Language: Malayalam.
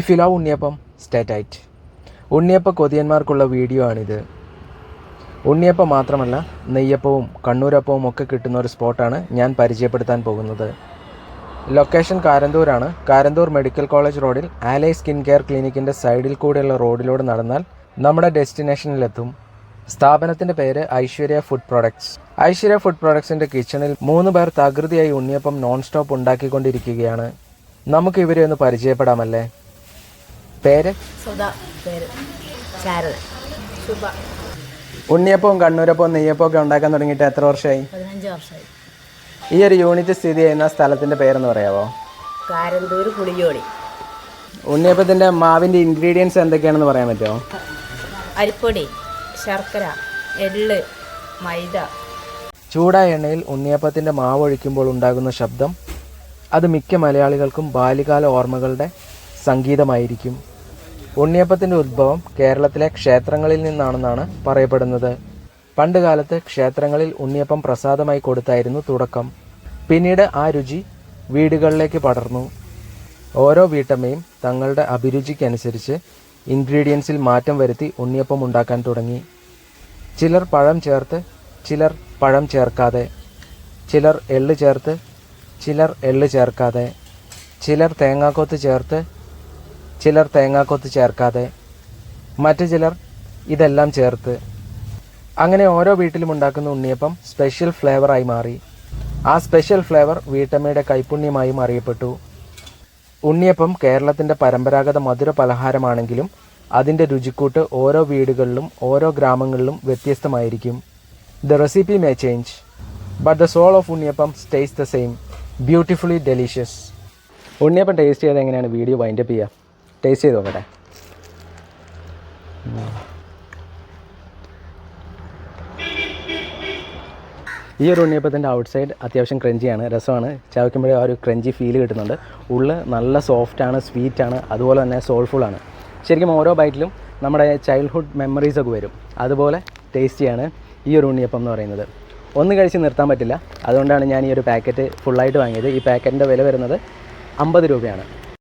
If you love unniyappam stay tight ഉണ്ണിയപ്പ കൊതിയന്മാർക്കുള്ള വീഡിയോ ആണിത്. ഉണ്ണിയപ്പം മാത്രമല്ല നെയ്യപ്പവും കണ്ണൂരപ്പവും ഒക്കെ കിട്ടുന്ന ഒരു സ്പോട്ടാണ് ഞാൻ പരിചയപ്പെടുത്താൻ പോകുന്നത്. ലൊക്കേഷൻ കാരന്തൂരാണ്. കാരന്തൂർ മെഡിക്കൽ കോളേജ് റോഡിൽ ആലൈ സ്കിൻ കെയർ ക്ലിനിക്കിന്റെ സൈഡിൽ കൂടെയുള്ള റോഡിലൂടെ നടന്നാൽ നമ്മുടെ ഡെസ്റ്റിനേഷനിലെത്തും. സ്ഥാപനത്തിന്റെ പേര് Aishwarya food products. Aishwarya food പ്രൊഡക്ട്സിന്റെ കിച്ചണിൽ മൂന്ന് പേർ തകൃതിയായി ഉണ്ണിയപ്പം നോൺ സ്റ്റോപ്പ് ഉണ്ടാക്കിക്കൊണ്ടിരിക്കുകയാണ്. നമുക്ക് ഇവരെ ഒന്ന് പരിചയപ്പെടാമല്ലേ? പേര്? ഉണ്ണിയപ്പവും കണ്ണൂരപ്പവും നെയ്യപ്പവും ഒക്കെ ഉണ്ടാക്കാൻ തുടങ്ങിയിട്ട് എത്ര വർഷമായി? ഈ ഒരു യൂണിറ്റ് സ്ഥിതി ചെയ്യുന്ന സ്ഥലത്തിന്റെ പേരെന്ന് പറയാമോ കാരന്തൂർ പുളിയോടി. ഉണ്ണിയപ്പത്തിന്റെ മാവിന്റെ ഇൻഗ്രീഡിയൻസ് എന്തൊക്കെയാണെന്ന് പറയാൻ പറ്റുമോ? അരിപ്പൊടി ശർക്കര എള്ള് മൈദ. ചൂടായ എണ്ണയിൽ ഉണ്ണിയപ്പത്തിന്റെ മാവ് ഒഴിക്കുമ്പോൾ ഉണ്ടാകുന്ന ശബ്ദം അത് മിക്ക മലയാളികൾക്കും ബാല്യകാല ഓർമ്മകളുടെ സംഗീതമായിരിക്കും. ഉണ്ണിയപ്പത്തിന്റെ ഉത്ഭവം കേരളത്തിലെ ക്ഷേത്രങ്ങളിൽ നിന്നാണെന്നാണ് പറയപ്പെടുന്നത്. പണ്ടുകാലത്ത് ക്ഷേത്രങ്ങളിൽ ഉണ്ണിയപ്പം പ്രസാദമായി കൊടുത്തായിരുന്നു തുടക്കം. പിന്നീട് ആ രുചി വീടുകളിലേക്ക് പടർന്നു. ഓരോ വീട്ടമ്മയും തങ്ങളുടെ അഭിരുചിക്കനുസരിച്ച് ഇൻഗ്രീഡിയൻസിൽ മാറ്റം വരുത്തി ഉണ്ണിയപ്പം ഉണ്ടാക്കാൻ തുടങ്ങി. ചിലർ പഴം ചേർത്ത് ചിലർ പഴം ചേർക്കാതെ. ചിലർ എള്ള് ചേർത്ത് ചിലർ എള്ള് ചേർക്കാതെ. ചിലർ തേങ്ങാക്കൊത്ത് ചേർത്ത് ചിലർ തേങ്ങാക്കൊത്ത് ചേർക്കാതെ മറ്റു ചിലർ ഇതെല്ലാം ചേർത്ത്. അങ്ങനെ ഓരോ വീട്ടിലും ഉണ്ടാക്കുന്ന ഉണ്ണിയപ്പം സ്പെഷ്യൽ ഫ്ലേവറായി മാറി. ആ സ്പെഷ്യൽ ഫ്ലേവർ വീട്ടമ്മയുടെ കൈപ്പുണ്യമായും അറിയപ്പെട്ടു. ഉണ്ണിയപ്പം കേരളത്തിന്റെ പരമ്പരാഗത മധുര പലഹാരമാണെങ്കിലും അതിന്റെ രുചിക്കൂട്ട് ഓരോ വീടുകളിലും ഓരോ ഗ്രാമങ്ങളിലും വ്യത്യസ്തമായിരിക്കും. The recipe may change but the soul of unniyappam stays the same beautifully delicious unniyappam taste ചെയ്ത് എങ്ങനെയാണ് വീഡിയോ വൈൻഡപ്പ് ചെയ്യുക? ടേസ്റ്റ് ചെയ്ത് നോക്കട്ടെ ഈ ഒരു ഉണ്ണിയപ്പത്തിന്റെ ഔട്ട് സൈഡ് അത്യാവശ്യം ക്രഞ്ചിയാണ് രസമാണ്. ചവയ്ക്കുമ്പോഴേ ആ ഒരു ക്രഞ്ചി ഫീൽ കിട്ടുന്നുണ്ട്. ഉള്ളിൽ നല്ല സോഫ്റ്റാണ് സ്വീറ്റാണ് അതുപോലെ തന്നെ സോൾഫുള്ളാണ് ശരിക്കും ഓരോ ബൈറ്റിലും നമ്മുടെ ചൈൽഡ്ഹുഡ് മെമ്മറീസൊക്കെ വരും. അതുപോലെ ടേസ്റ്റിയാണ് ഈ ഒരു ഉണ്ണിയപ്പം എന്ന് പറയുന്നത്. ഒന്ന് കഴിച്ച് നിർത്താൻ പറ്റില്ല. അതുകൊണ്ടാണ് ഞാൻ ഈ ഒരു പാക്കറ്റ് ഫുള്ളായിട്ട് വാങ്ങിയത്. ഈ പാക്കറ്റിന്റെ വില വരുന്നത് അമ്പത് രൂപയാണ്.